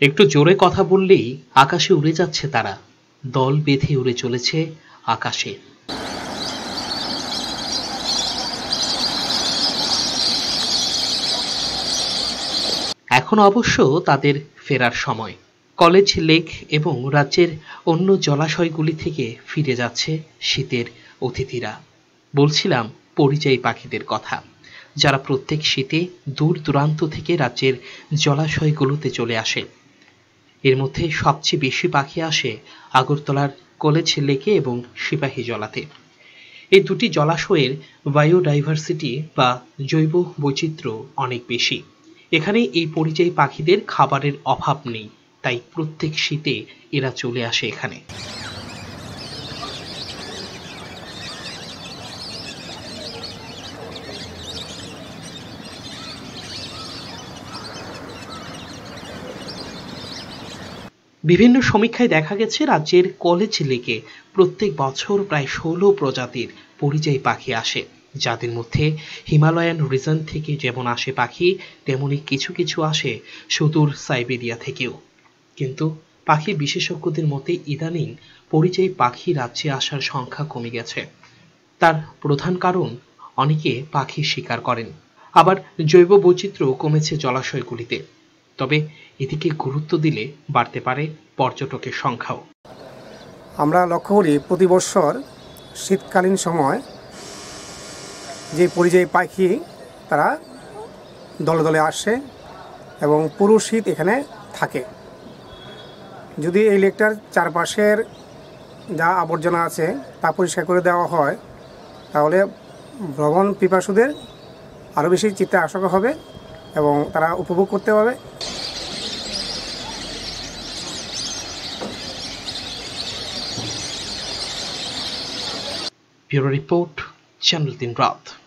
একটু জোরে কথা বললেই আকাশে উড়ে যাচ্ছে তারা। দল বেঁধে উড়ে চলেছে আকাশে। এখন অবশ্য তাদের ফেরার সময়। কলেজ, লেক এবং রাজ্যের অন্য জলাশয়গুলি থেকে ফিরে যাচ্ছে শীতের অতিথিরা। বলছিলাম পরিযায়ী পাখিদের কথা। যারা প্রত্যেক শীতে দূর দূরান্ত থেকে রাজ্যের জলাশয়গুলোতে চলে আসে। এর মধ্যে সবচেয়ে বেশি পাখি আসে আগরতলার কলেজ লেকে এবং সিপাহী জলাতে। এই দুটি জলাশয়ের বায়োডাইভার্সিটি বা জৈব বৈচিত্র্য অনেক বেশি। এখানে এই পরিযায়ী পাখিদের খাবারের অভাব নেই, তাই প্রত্যেক শীতে এরা চলে আসে এখানে। বিভিন্ন সমীক্ষায় দেখা গেছে, রাজ্যের কলেজ লেকে প্রত্যেক বছর প্রায় ষোলো প্রজাতির পরিযায়ী পাখি আসে। যাদের মধ্যে হিমালয়ান রিজন থেকে যেমন আসে পাখি, তেমনি কিছু কিছু আসে সুদূর সাইবেরিয়া থেকেও। কিন্তু পাখি বিশেষজ্ঞদের মতে ইদানিং পরিযায়ী পাখি রাজ্যে আসার সংখ্যা কমে গেছে। তার প্রধান কারণ, অনেকে পাখি শিকার করেন। আবার জৈব বৈচিত্র্য কমেছে জলাশয়গুলিতে। তবে এদিকে গুরুত্ব দিলে বাড়তে পারে পর্যটকের সংখ্যাও। আমরা লক্ষ্য করি, প্রতি বছর শীতকালীন সময় যে পরিযায়ী পাখি, তারা দলে দলে আসে এবং পুরো শীত এখানে থাকে। যদি এই লেকটার চারপাশের যা আবর্জনা আছে, তা পরিষ্কার করে দেওয়া হয়, তাহলে ভ্রমণ পিপাসুদের আরও বেশি চিত্তে আসক হবে এবং তারা উপভোগ করতে পারবে। Bureau Report, Channel Din Rath.